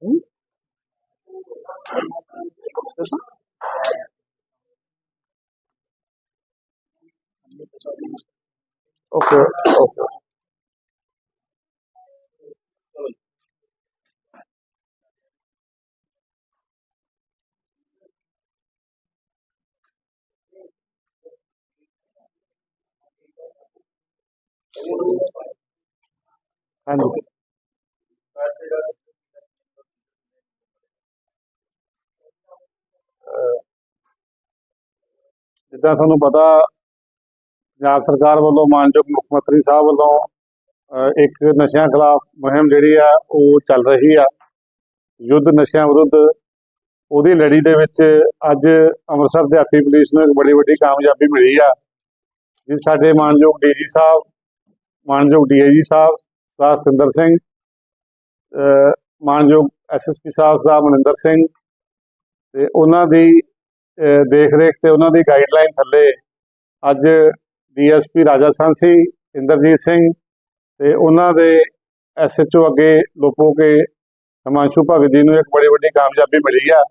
Oke, Oke, oke. ਜਿੱਦਾਂ ਤੁਹਾਨੂੰ ਪਤਾ, ਪੰਜਾਬ ਸਰਕਾਰ ਵੱਲੋਂ ਮਾਨਯੋਗ ਮੁੱਖ ਮੰਤਰੀ ਸਾਹਿਬ ਵੱਲੋਂ ਇੱਕ ਨਸ਼ਿਆਂ ਖਿਲਾਫ ਮੁਹਿੰਮ ਜਿਹੜੀ ਆ, ਉਹ ਚੱਲ ਰਹੀ ਆ। ਯੁੱਧ ਨਸ਼ਿਆਂ ਵਿਰੁੱਧ ਉਹਦੀ ਲੜੀ ਦੇ ਵਿੱਚ ਅੱਜ ਅੰਮ੍ਰਿਤਸਰ ਦਿਹਾਤੀ ਪੁਲਿਸ ਨੂੰ ਇੱਕ ਬੜੀ ਵੱਡੀ ਕਾਮਯਾਬੀ ਮਿਲੀ ਆ, ਜਿਸ ਸਾਡੇ ਮਾਨਯੋਗ ਡੀਜੀ ਸਾਹਿਬ, ਮਾਨਯੋਗ ਡੀਆਈਜੀ ਸਾਹਿਬ, ਸਰਦਾਰ ਸਤਿੰਦਰ ਸਿੰਘ, ਅਹ, ਮਾਨਯੋਗ ਐਸਐਸਪੀ ਸਾਹਿਬ ਸਾਹਿਬ ਮਨਿੰਦਰ ਸਿੰਘ ਤੇ ਉਹਨਾਂ ਦੀ ਦੇਖ ਰੇਖ ਤੇ ਉਹਨਾਂ ਦੀ ਗਾਈਡਲਾਈਨ ਥੱਲੇ ਅੱਜ ਡੀਐਸਪੀ ਰਾਜਾ ਸਾਂਸੀ ਇੰਦਰਜੀਤ ਸਿੰਘ ਤੇ ਉਹਨਾਂ ਦੇ ਐਸਐਚਓ ਅੱਗੇ ਲੋਪੋ ਕੇ ਹਿਮਾਂਸ਼ੂ ਭਗਤ ਜੀ ਨੂੰ ਇੱਕ ਬੜੀ ਵੱਡੀ ਕਾਮਯਾਬੀ ਮਿਲੀ ਆ।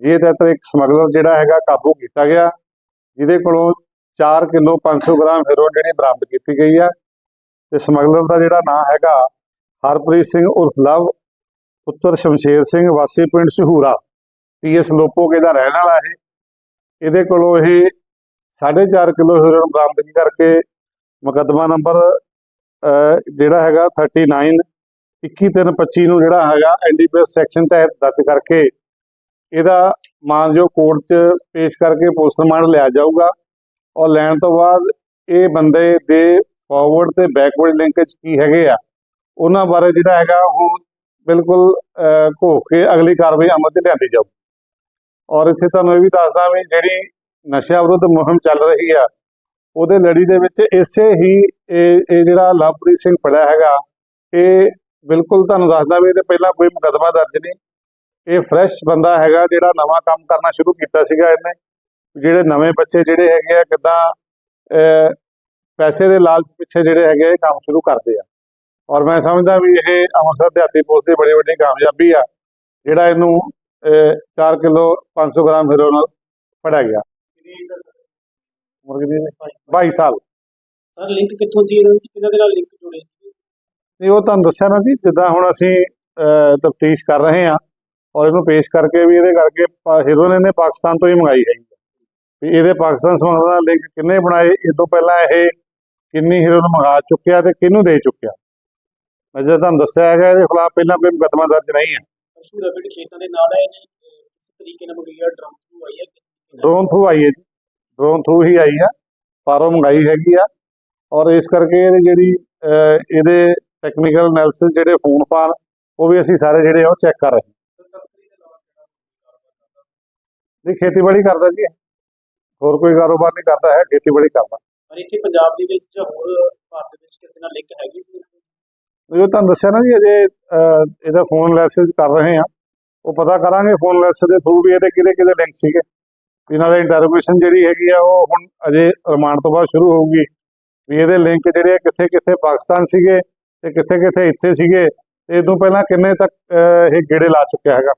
ਜਿਹਦੇ ਤਹਿਤ ਇੱਕ ਸਮਗਲਰ ਜਿਹੜਾ ਹੈਗਾ ਕਾਬੂ ਕੀਤਾ ਗਿਆ, ਜਿਹਦੇ ਕੋਲੋਂ 4 ਕਿਲੋ 500 ਗ੍ਰਾਮ ਹੈਰੋਇਨ ਜਿਹੜੀ ਬਰਾਮਦ ਕੀਤੀ ਗਈ ਆ। ਤੇ ਸਮਗਲਰ ਦਾ ਜਿਹੜਾ ਨਾਂ ਹੈਗਾ ਹਰਪ੍ਰੀਤ ਸਿੰਘ ਉਰਫ ਲਵ, ਪੁੱਤਰ ਸ਼ਮਸ਼ੇਰ ਸਿੰਘ, ਵਾਸੀ ਪਿੰਡ ਸ਼ਹੂਰਾ। ਪੀਐਸ ਲੋਪੋਕੇ ਦਾ ਰਹਿਣ ਵਾਲਾ ਹੈ ਇਹਦੇ ਕੋਲੋਂ ਇਹ 4.5 ਕਿਲੋ ਹੀਰੋਇਨ ਬਰਾਮਦਗੀ ਕਰਕੇ ਮੁਕੱਦਮਾ ਨੰਬਰ ਜਿਹੜਾ ਹੈਗਾ 39 21325 ਨੂੰ ਜਿਹੜਾ ਹੈਗਾ ਐਨਡੀਪੀਐਸ ਸੈਕਸ਼ਨ ਤਹਿਤ ਦਰਜ ਕਰਕੇ ਇਹਦਾ ਮਾਨਯੋਗ ਕੋਰਟ 'ਚ ਪੇਸ਼ ਕਰਕੇ ਪੁਲਿਸ ਰਿਮਾਂਡ ਲਿਆ ਜਾਊਗਾ। ਔਰ ਲੈਣ ਤੋਂ ਬਾਅਦ ਇਹ ਬੰਦੇ ਦੇ ਫਾਰਵਰਡ ਤੇ ਬੈਕਵਰਡ ਲਿੰਕੇਜ ਕੀ ਹੈਗੇ ਆ, ਉਹਨਾਂ ਬਾਰੇ ਜਿਹੜਾ ਹੈਗਾ ਉਹ ਬਿਲਕੁਲ ਘੋਖ ਕੇ ਅਗਲੀ ਕਾਰਵਾਈ ਅਮਲ 'ਚ ਲਿਆਂਦੀ ਜਾਊ ਔਰ ਇੱਥੇ ਤੁਹਾਨੂੰ ਇਹ ਵੀ ਦੱਸਦਾ ਵੀ ਜਿਹੜੀ ਨਸ਼ਿਆਂ ਵਿਰੁੱਧ ਮੁਹਿੰਮ ਚੱਲ ਰਹੀ ਆ ਉਹਦੇ ਲੜੀ ਦੇ ਵਿੱਚ ਇਸੇ ਹੀ ਇਹ ਇਹ ਜਿਹੜਾ ਲਵਪ੍ਰੀਤ ਸਿੰਘ ਫੜਿਆ ਹੈਗਾ ਇਹ ਬਿਲਕੁਲ ਤੁਹਾਨੂੰ ਦੱਸਦਾ ਵੀ ਇਹਦੇ ਪਹਿਲਾਂ ਕੋਈ ਮੁਕੱਦਮਾ ਦਰਜ ਨਹੀਂ। ਇਹ ਫਰੈਸ਼ ਬੰਦਾ ਹੈਗਾ ਜਿਹੜਾ ਨਵਾਂ ਕੰਮ ਕਰਨਾ ਸ਼ੁਰੂ ਕੀਤਾ ਸੀਗਾ ਇਹਨੇ ਜਿਹੜੇ ਨਵੇਂ ਬੱਚੇ ਜਿਹੜੇ ਹੈਗੇ ਆ ਕਿਦਾਂ ਪੈਸੇ ਦੇ ਲਾਲਚ ਪਿੱਛੇ ਜਿਹੜੇ ਹੈਗੇ ਆ, ਇਹ ਕੰਮ ਸ਼ੁਰੂ ਕਰਦੇ ਆ। ਔਰ ਮੈਂ ਸਮਝਦਾ ਵੀ ਇਹ ਅੰਮ੍ਰਿਤਸਰ ਦਿਹਾਤੀ ਪੁਲਿਸ ਦੀ ਬੜੀ ਵੱਡੀ ਕਾਮਯਾਬੀ ਆ ਜਿਹੜਾ ਇਹਨੂੰ 4 ਕਿਲੋ 500 ਗ੍ਰਾਮ ਹੈਰੋਇਨ ਫੜਿਆ ਗਿਆ। ਮੁਰਗੀ ਦੀ 22 ਸਾਲ। ਸਰ ਲਿੰਕ ਕਿੱਥੋਂ ਸੀ ਇਹਨਾਂ ਵਿੱਚ? ਕਿਹਨਾਂ ਦੇ ਨਾਲ ਲਿੰਕ ਜੁੜੇ ਸੀ? ਨਹੀਂ ਉਹ ਤੁਹਾਨੂੰ ਦੱਸਿਆ ਨਾ ਜੀ ਜਿੱਦਾਂ ਹੁਣ ਅਸੀਂ ਤਫਤੀਸ਼ ਕਰ ਰਹੇ ਹਾਂ ਔਰ ਇਹਨੂੰ ਪੇਸ਼ ਕਰਕੇ ਵੀ ਇਹਦੇ ਕਰਕੇ ਹੀਰੋਇਨ ਇਹਨੇ ਪਾਕਿਸਤਾਨ ਤੋਂ ਹੀ ਮੰਗਾਈ ਹੈ ਵੀ ਇਹਦੇ ਪਾਕਿਸਤਾਨ ਸੰਬੰਧ ਦਾ ਲਿੰਕ ਕਿੰਨੇ ਬਣਾਏ ਇਹ ਤੋਂ ਪਹਿਲਾਂ ਇਹ ਕਿੰਨੀ ਹੀਰੋਇਨ ਮੰਗਾ ਚੁੱਕਿਆ ਤੇ ਕਿਹਨੂੰ ਦੇ ਚੁੱਕਿਆ। ਮੈਂ ਜਿਹੜਾ ਤੁਹਾਨੂੰ ਦੱਸਿਆ ਹੈਗਾ ਇਹਦੇ ਖਿਲਾਫ ਪਹਿਲਾਂ ਕੋਈ ਮੁਕੱਦਮਾ ਦਰਜ ਨਹੀਂ ਹੈ। ਪਰਸ਼ੂ ਰਬੜ ਖੇਤਾਂ ਦੇ ਨਾਲ ਹੈ ਨੇ ਕਿਸ ਤਰੀਕੇ ਨਾਲ ਮੰਗਾਈ ਡਰਮ ਥਰੂ ਆਈ ਹੈ ਡਰੋਨ ਥਰੂ ਆਈ ਹੈ ਜੀ। ਡਰੋਨ ਥਰੂ ਹੀ ਆਈ ਆ ਬਾਹਰੋਂ ਮੰਗਾਈ ਹੈਗੀ ਆ। ਔਰ ਇਸ ਕਰਕੇ ਇਹਦੀ ਜਿਹੜੀ ਇਹਦੇ ਟੈਕਨੀਕਲ ਐਨਾਲਿਸਿਸ ਜਿਹੜੇ ਫੋਨ ਫਾਨ ਉਹ ਵੀ ਅਸੀਂ ਸਾਰੇ ਜਿਹੜੇ ਆ ਉਹ ਚੈੱਕ ਕਰ ਰਹੇ ਹਾਂ। ਜੀ ਖੇਤੀਬਾੜੀ ਕਰਦਾ ਜੀ ਇਹ। ਹੋਰ ਕੋਈ ਕਾਰੋਬਾਰ ਨਹੀਂ ਕਰਦਾ ਹੈ ਖੇਤੀਬਾੜੀ ਕਰਦਾ। ਪਰ ਇੱਥੇ ਪੰਜਾਬ ਦੇ ਵਿੱਚ ਹੋਰ ਭਾਰਤ ਦੇ ਵਿੱਚ ਕਿਸੇ ਨਾਲ ਲਿੰਕ ਹੈਗੀ ਸੀ? ਜੋ ਤੁਹਾਨੂੰ ਦੱਸਿਆ ਨਾ ਜੀ ਅਜੇ ਅਹ, ਇਹਦਾ ਫੋਨ ਐਨਾਲਿਸਿਸ ਕਰ ਰਹੇ ਆ ਉਹ ਪਤਾ ਕਰਾਂਗੇ ਫੋਨ ਐਨਾਲਿਸਿਸ ਦੇ ਥਰੂ ਵੀ ਇਹਦੇ ਕਿਹਦੇ ਕਿਹਦੇ ਲਿੰਕ ਸੀਗੇ। ਇਹਨਾਂ ਦੇ ਇੰਟਰੋਗੇਸ਼ਨ ਜਿਹੜੀ ਹੈਗੀ ਆ ਉਹ ਹੁਣ ਅਜੇ ਰਿਮਾਂਡ ਤੋਂ ਬਾਅਦ ਸ਼ੁਰੂ ਹੋਊਗੀ। ਵੀ ਇਹਦੇ ਲਿੰਕ ਜਿਹੜੇ ਆ ਕਿੱਥੇ ਕਿੱਥੇ ਪਾਕਿਸਤਾਨ ਸੀਗੇ ਤੇ ਕਿੱਥੇ ਕਿੱਥੇ ਇੱਥੇ ਸੀਗੇ ਤੇ ਇਹ ਤੋਂ ਪਹਿਲਾਂ ਕਿੰਨੇ ਤੱਕ ਅਹ, ਇਹ ਗੇੜੇ ਲਾ ਚੁੱਕਿਆ ਹੈਗਾ।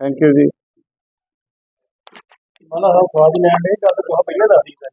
ਥੈਂਕ ਯੂ ਜੀ। ਮਨਾ ਹਾਂ ਸਵਾਦ ਲੈਣ ਦੇ ਗੱਲ ਤੋਂ ਪਹਿਲਾਂ ਦੱਸ ਦਿੱਤਾ